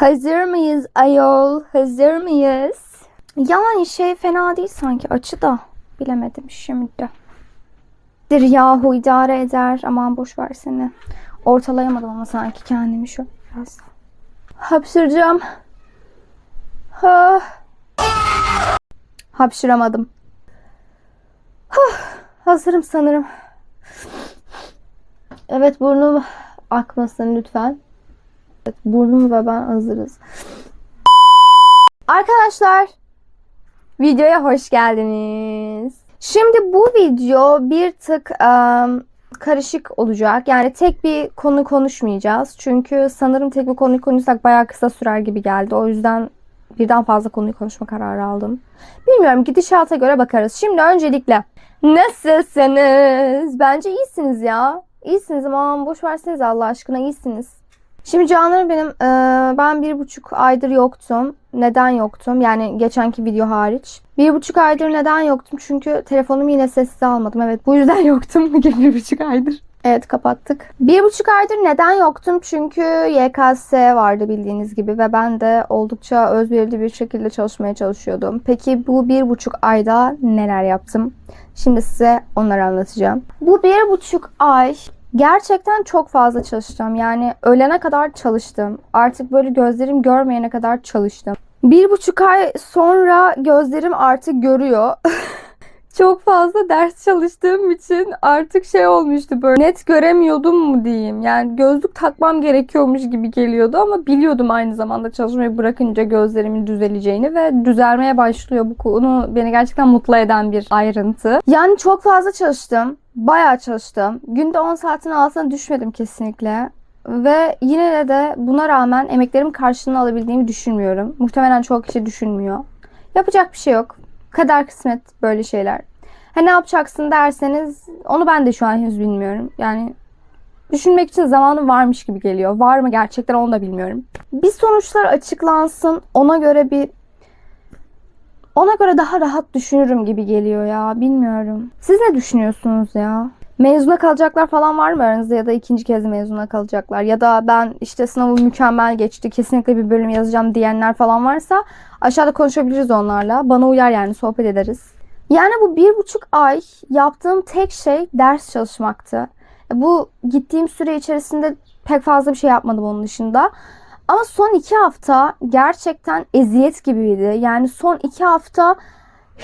Hazır mıyız ayol? Hazır mıyız? Yani şey fena değil sanki açı da bilemedim şimdi. Dir yahu idare eder. Aman boş versene. Ortalayamadım ama sanki kendimi şu biraz. Hapşıracağım. Ha. Hapşıramadım. Huh, hazırım sanırım. Evet burnum akmasın lütfen. Evet, burnum ve ben hazırız. Arkadaşlar videoya hoş geldiniz. Şimdi bu video bir tık em, karışık olacak. Yani tek bir konu konuşmayacağız. Çünkü sanırım tek bir konuyu konuşsak bayağı kısa sürer gibi geldi. O yüzden birden fazla konuyu konuşma kararı aldım. Bilmiyorum gidişata göre bakarız. Şimdi öncelikle nasılsınız? Bence iyisiniz ya. İyisiniz ama boş verseniz Allah aşkına iyisiniz. Şimdi canlarım benim eee, ben bir buçuk aydır yoktum. Neden yoktum? Yani geçenki video hariç. Bir buçuk aydır neden yoktum? Çünkü telefonumu yine sessize almadım. Evet bu yüzden yoktum bir buçuk aydır. Evet kapattık. Bir buçuk aydır neden yoktum? Çünkü YKS vardı bildiğiniz gibi ve ben de oldukça özverili bir şekilde çalışmaya çalışıyordum. Peki bu bir buçuk ayda neler yaptım? Şimdi size onları anlatacağım. Bu bir buçuk ay gerçekten çok fazla çalıştım. Yani ölene kadar çalıştım. Artık böyle gözlerim görmeyene kadar çalıştım. Bir buçuk ay sonra gözlerim artık görüyor. çok fazla ders çalıştığım için artık şey olmuştu böyle net göremiyordum mu diyeyim. Yani gözlük takmam gerekiyormuş gibi geliyordu ama biliyordum aynı zamanda çalışmayı bırakınca gözlerimin düzeleceğini ve düzelmeye başlıyor bu konu beni gerçekten mutlu eden bir ayrıntı. Yani çok fazla çalıştım. Bayağı çalıştım. Günde 10 saatin altına düşmedim kesinlikle. Ve yine de, buna rağmen emeklerimin karşılığını alabildiğimi düşünmüyorum. Muhtemelen çoğu kişi düşünmüyor. Yapacak bir şey yok. Kader kısmet böyle şeyler. Ha ne yapacaksın derseniz onu ben de şu an henüz bilmiyorum. Yani düşünmek için zamanım varmış gibi geliyor. Var mı gerçekten onu da bilmiyorum. Bir sonuçlar açıklansın. Ona göre bir ona göre daha rahat düşünürüm gibi geliyor ya. Bilmiyorum. Siz ne düşünüyorsunuz ya? Mezuna kalacaklar falan var mı aranızda ya da ikinci kez mezuna kalacaklar ya da ben işte sınavım mükemmel geçti kesinlikle bir bölüm yazacağım diyenler falan varsa aşağıda konuşabiliriz onlarla. Bana uyar yani sohbet ederiz. Yani bu bir buçuk ay yaptığım tek şey ders çalışmaktı. Bu gittiğim süre içerisinde pek fazla bir şey yapmadım onun dışında. Ama son iki hafta gerçekten eziyet gibiydi. Yani son iki hafta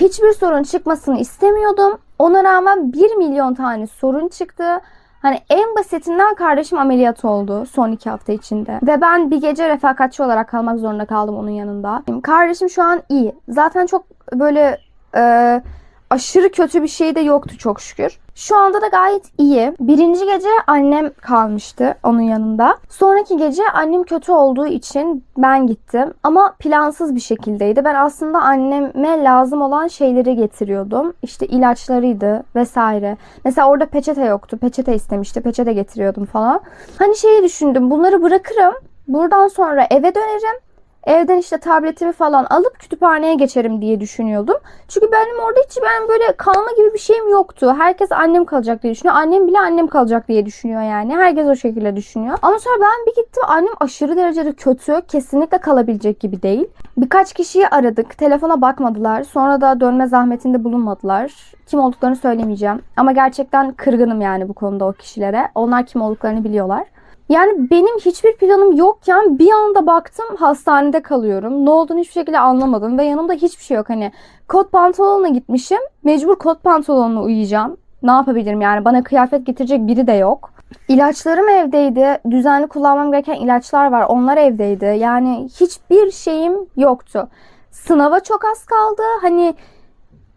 hiçbir sorun çıkmasını istemiyordum. Ona rağmen 1 milyon tane sorun çıktı. Hani en basitinden kardeşim ameliyat oldu son iki hafta içinde. Ve ben bir gece refakatçi olarak kalmak zorunda kaldım onun yanında. Kardeşim şu an iyi. Zaten çok böyle e, aşırı kötü bir şey de yoktu çok şükür. Şu anda da gayet iyi. Birinci gece annem kalmıştı onun yanında. Sonraki gece annem kötü olduğu için ben gittim. Ama plansız bir şekildeydi. Ben aslında anneme lazım olan şeyleri getiriyordum. İşte ilaçlarıydı vesaire. Mesela orada peçete yoktu. Peçete istemişti. Peçete getiriyordum falan. Hani şeyi düşündüm. Bunları bırakırım. Buradan sonra eve dönerim. Evden işte tabletimi falan alıp kütüphaneye geçerim diye düşünüyordum. Çünkü benim orada hiç ben böyle kalma gibi bir şeyim yoktu. Herkes annem kalacak diye düşünüyor. Annem bile annem kalacak diye düşünüyor yani. Herkes o şekilde düşünüyor. Ama sonra ben bir gittim. Annem aşırı derecede kötü. Kesinlikle kalabilecek gibi değil. Birkaç kişiyi aradık. Telefona bakmadılar. Sonra da dönme zahmetinde bulunmadılar. Kim olduklarını söylemeyeceğim. Ama gerçekten kırgınım yani bu konuda o kişilere. Onlar kim olduklarını biliyorlar. Yani benim hiçbir planım yokken bir anda baktım hastanede kalıyorum. Ne olduğunu hiçbir şekilde anlamadım ve yanımda hiçbir şey yok. Hani kot pantolonla gitmişim. Mecbur kot pantolonla uyuyacağım. Ne yapabilirim yani bana kıyafet getirecek biri de yok. İlaçlarım evdeydi. Düzenli kullanmam gereken ilaçlar var. Onlar evdeydi. Yani hiçbir şeyim yoktu. Sınava çok az kaldı. Hani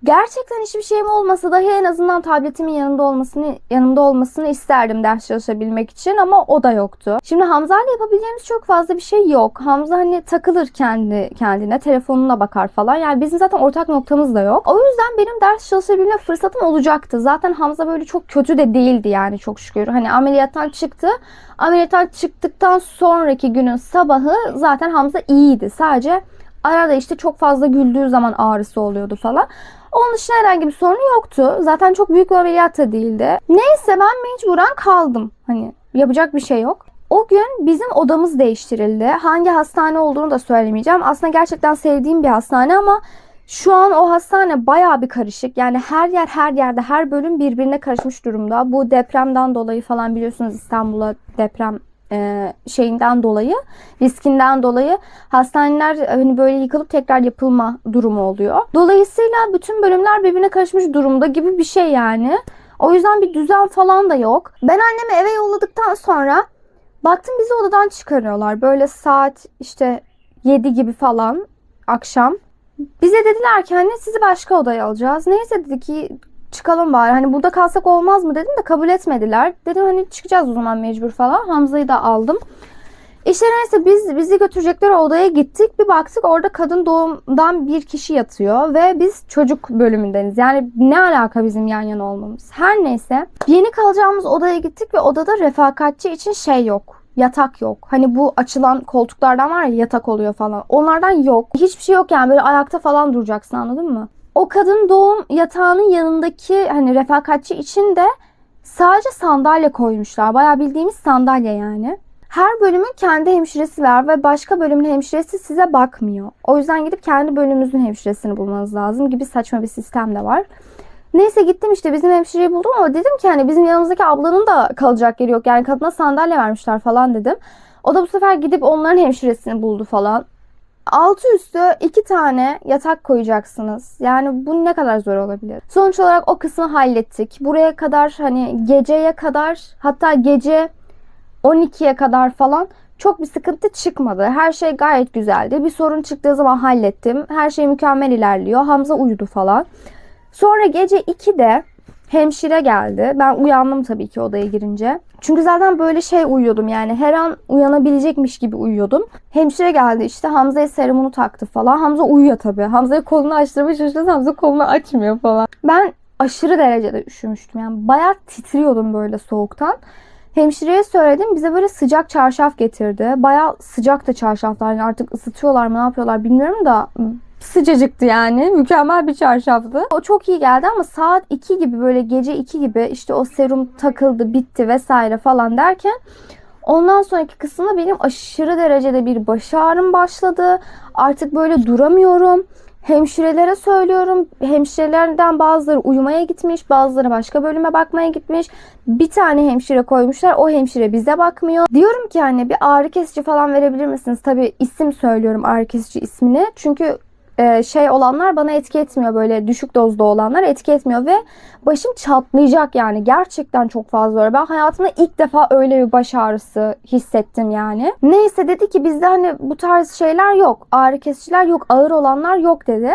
Gerçekten hiçbir şeyim olmasa dahi en azından tabletimin yanında olmasını yanımda olmasını isterdim ders çalışabilmek için ama o da yoktu. Şimdi Hamza ile yapabileceğimiz çok fazla bir şey yok. Hamza hani takılır kendi kendine, telefonuna bakar falan. Yani bizim zaten ortak noktamız da yok. O yüzden benim ders çalışabilme fırsatım olacaktı. Zaten Hamza böyle çok kötü de değildi yani çok şükür. Hani ameliyattan çıktı. Ameliyattan çıktıktan sonraki günün sabahı zaten Hamza iyiydi. Sadece arada işte çok fazla güldüğü zaman ağrısı oluyordu falan. Onun dışında herhangi bir sorunu yoktu. Zaten çok büyük bir ameliyat da değildi. Neyse ben mecburen kaldım. Hani yapacak bir şey yok. O gün bizim odamız değiştirildi. Hangi hastane olduğunu da söylemeyeceğim. Aslında gerçekten sevdiğim bir hastane ama şu an o hastane bayağı bir karışık. Yani her yer her yerde her bölüm birbirine karışmış durumda. Bu depremden dolayı falan biliyorsunuz İstanbul'a deprem e, şeyinden dolayı, riskinden dolayı hastaneler hani böyle yıkılıp tekrar yapılma durumu oluyor. Dolayısıyla bütün bölümler birbirine karışmış durumda gibi bir şey yani. O yüzden bir düzen falan da yok. Ben annemi eve yolladıktan sonra baktım bizi odadan çıkarıyorlar. Böyle saat işte 7 gibi falan akşam. Bize dediler ki hani sizi başka odaya alacağız. Neyse dedi ki çıkalım bari. Hani burada kalsak olmaz mı dedim de kabul etmediler. Dedim hani çıkacağız o zaman mecbur falan. Hamza'yı da aldım. İşte neyse biz bizi götürecekler odaya gittik. Bir baktık orada kadın doğumdan bir kişi yatıyor ve biz çocuk bölümündeniz. Yani ne alaka bizim yan yana olmamız. Her neyse yeni kalacağımız odaya gittik ve odada refakatçi için şey yok. Yatak yok. Hani bu açılan koltuklardan var ya yatak oluyor falan. Onlardan yok. Hiçbir şey yok yani böyle ayakta falan duracaksın anladın mı? O kadın doğum yatağının yanındaki hani refakatçi için de sadece sandalye koymuşlar. Bayağı bildiğimiz sandalye yani. Her bölümün kendi hemşiresi var ve başka bölümün hemşiresi size bakmıyor. O yüzden gidip kendi bölümünüzün hemşiresini bulmanız lazım gibi saçma bir sistem de var. Neyse gittim işte bizim hemşireyi buldum ama dedim ki hani bizim yanımızdaki ablanın da kalacak yeri yok. Yani kadına sandalye vermişler falan dedim. O da bu sefer gidip onların hemşiresini buldu falan. Altı üstü iki tane yatak koyacaksınız. Yani bu ne kadar zor olabilir? Sonuç olarak o kısmı hallettik. Buraya kadar hani geceye kadar hatta gece 12'ye kadar falan çok bir sıkıntı çıkmadı. Her şey gayet güzeldi. Bir sorun çıktığı zaman hallettim. Her şey mükemmel ilerliyor. Hamza uyudu falan. Sonra gece 2'de hemşire geldi. Ben uyandım tabii ki odaya girince. Çünkü zaten böyle şey uyuyordum yani her an uyanabilecekmiş gibi uyuyordum. Hemşire geldi işte Hamza'ya serumunu taktı falan. Hamza uyuyor tabii. Hamza'ya kolunu açtırmaya çalıştı. Hamza kolunu açmıyor falan. Ben aşırı derecede üşümüştüm. Yani bayağı titriyordum böyle soğuktan. Hemşireye söyledim. Bize böyle sıcak çarşaf getirdi. Bayağı sıcaktı çarşaflar. Yani artık ısıtıyorlar mı ne yapıyorlar bilmiyorum da sıcacıktı yani. Mükemmel bir çarşaftı. O çok iyi geldi ama saat 2 gibi böyle gece 2 gibi işte o serum takıldı bitti vesaire falan derken ondan sonraki kısımda benim aşırı derecede bir baş ağrım başladı. Artık böyle duramıyorum. Hemşirelere söylüyorum. Hemşirelerden bazıları uyumaya gitmiş, bazıları başka bölüme bakmaya gitmiş. Bir tane hemşire koymuşlar. O hemşire bize bakmıyor. Diyorum ki hani bir ağrı kesici falan verebilir misiniz? Tabii isim söylüyorum ağrı kesici ismini. Çünkü e, şey olanlar bana etki etmiyor böyle düşük dozda olanlar etki etmiyor ve başım çatlayacak yani gerçekten çok fazla ağrı. Ben hayatımda ilk defa öyle bir baş ağrısı hissettim yani. Neyse dedi ki bizde hani bu tarz şeyler yok. Ağrı kesiciler yok, ağır olanlar yok dedi.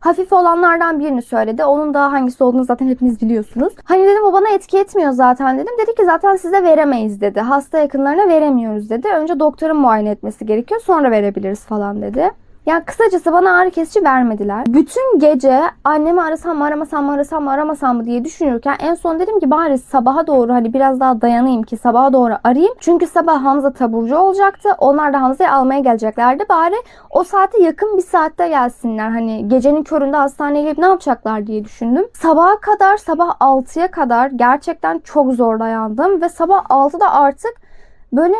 Hafif olanlardan birini söyledi. Onun da hangisi olduğunu zaten hepiniz biliyorsunuz. Hani dedim o bana etki etmiyor zaten dedim. Dedi ki zaten size veremeyiz dedi. Hasta yakınlarına veremiyoruz dedi. Önce doktorun muayene etmesi gerekiyor sonra verebiliriz falan dedi. Ya kısacası bana ağrı kesici vermediler. Bütün gece annemi arasam mı aramasam mı arasam mı aramasam mı diye düşünürken en son dedim ki bari sabaha doğru hani biraz daha dayanayım ki sabaha doğru arayayım. Çünkü sabah Hamza taburcu olacaktı. Onlar da Hamza'yı almaya geleceklerdi. Bari o saate yakın bir saatte gelsinler. Hani gecenin köründe hastaneye gelip ne yapacaklar diye düşündüm. Sabaha kadar sabah 6'ya kadar gerçekten çok zor dayandım ve sabah 6'da artık böyle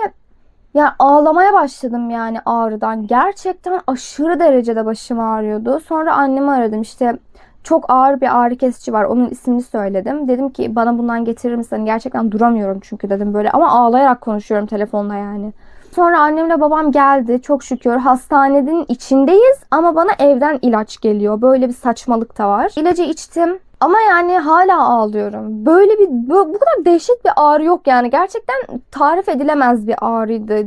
yani ağlamaya başladım yani ağrıdan. Gerçekten aşırı derecede başım ağrıyordu. Sonra annemi aradım işte çok ağır bir ağrı kesici var. Onun ismini söyledim. Dedim ki bana bundan getirir misin? Hani gerçekten duramıyorum çünkü dedim böyle. Ama ağlayarak konuşuyorum telefonla yani. Sonra annemle babam geldi. Çok şükür hastanenin içindeyiz ama bana evden ilaç geliyor. Böyle bir saçmalık da var. İlacı içtim. Ama yani hala ağlıyorum. Böyle bir bu kadar dehşet bir ağrı yok yani. Gerçekten tarif edilemez bir ağrıydı.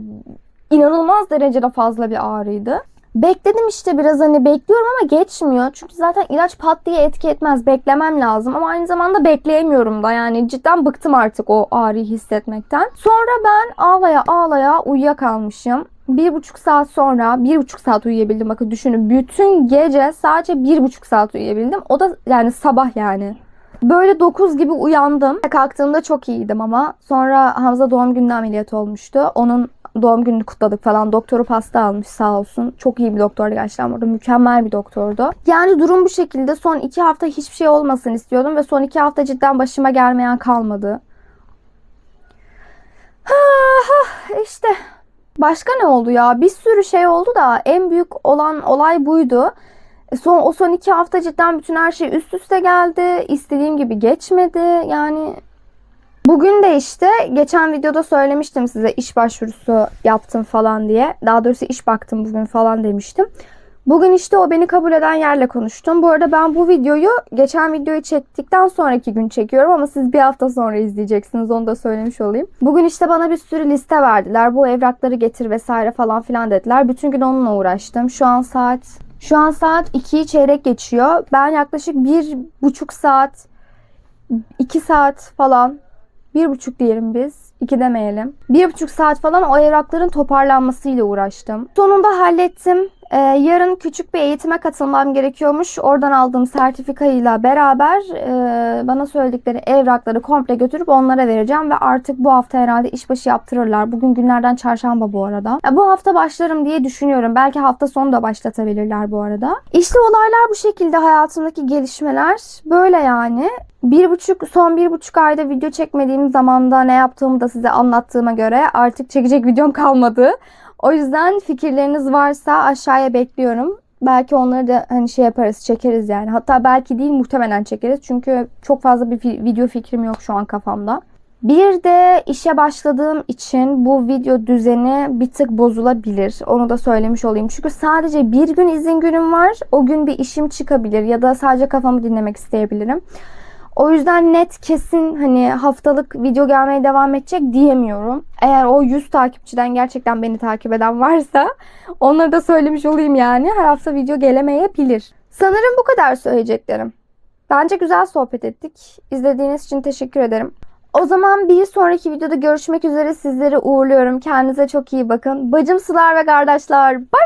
İnanılmaz derecede fazla bir ağrıydı. Bekledim işte biraz hani bekliyorum ama geçmiyor. Çünkü zaten ilaç pat diye etki etmez. Beklemem lazım ama aynı zamanda bekleyemiyorum da. Yani cidden bıktım artık o ağrıyı hissetmekten. Sonra ben ağlaya ağlaya uyuyakalmışım. Bir buçuk saat sonra bir buçuk saat uyuyabildim. Bakın düşünün bütün gece sadece bir buçuk saat uyuyabildim. O da yani sabah yani. Böyle 9 gibi uyandım. Kalktığımda çok iyiydim ama. Sonra Hamza doğum gününde ameliyat olmuştu. Onun doğum gününü kutladık falan. Doktoru pasta almış sağ olsun. Çok iyi bir doktordu gerçekten burada. Mükemmel bir doktordu. Yani durum bu şekilde. Son 2 hafta hiçbir şey olmasın istiyordum. Ve son 2 hafta cidden başıma gelmeyen kalmadı. işte başka ne oldu ya? Bir sürü şey oldu da en büyük olan olay buydu. E, Son, o son iki hafta cidden bütün her şey üst üste geldi. İstediğim gibi geçmedi. Yani bugün de işte geçen videoda söylemiştim size iş başvurusu yaptım falan diye. Daha doğrusu iş baktım bugün falan demiştim. Bugün işte o beni kabul eden yerle konuştum. Bu arada ben bu videoyu geçen videoyu çektikten sonraki gün çekiyorum ama siz bir hafta sonra izleyeceksiniz. Onu da söylemiş olayım. Bugün işte bana bir sürü liste verdiler. Bu evrakları getir vesaire falan filan dediler. Bütün gün onunla uğraştım. Şu an saat şu an saat 2'yi çeyrek geçiyor. Ben yaklaşık bir buçuk saat 2 saat falan bir buçuk diyelim biz. iki demeyelim. Bir buçuk saat falan o evrakların toparlanmasıyla uğraştım. Sonunda hallettim. Ee, yarın küçük bir eğitime katılmam gerekiyormuş. Oradan aldığım sertifikayla beraber e, bana söyledikleri evrakları komple götürüp onlara vereceğim ve artık bu hafta herhalde işbaşı yaptırırlar. Bugün günlerden çarşamba bu arada. Ya, bu hafta başlarım diye düşünüyorum. Belki hafta sonu da başlatabilirler bu arada. İşte olaylar bu şekilde hayatımdaki gelişmeler böyle yani. Bir buçuk, son bir buçuk ayda video çekmediğim zamanda ne yaptığımı da size anlattığıma göre artık çekecek videom kalmadı. O yüzden fikirleriniz varsa aşağıya bekliyorum. Belki onları da hani şey yaparız, çekeriz yani. Hatta belki değil muhtemelen çekeriz. Çünkü çok fazla bir video fikrim yok şu an kafamda. Bir de işe başladığım için bu video düzeni bir tık bozulabilir. Onu da söylemiş olayım. Çünkü sadece bir gün izin günüm var. O gün bir işim çıkabilir ya da sadece kafamı dinlemek isteyebilirim. O yüzden net kesin hani haftalık video gelmeye devam edecek diyemiyorum. Eğer o 100 takipçiden gerçekten beni takip eden varsa onları da söylemiş olayım yani. Her hafta video gelemeyebilir. Sanırım bu kadar söyleyeceklerim. Bence güzel sohbet ettik. İzlediğiniz için teşekkür ederim. O zaman bir sonraki videoda görüşmek üzere sizleri uğurluyorum. Kendinize çok iyi bakın. Bacımsılar ve kardeşler. Bay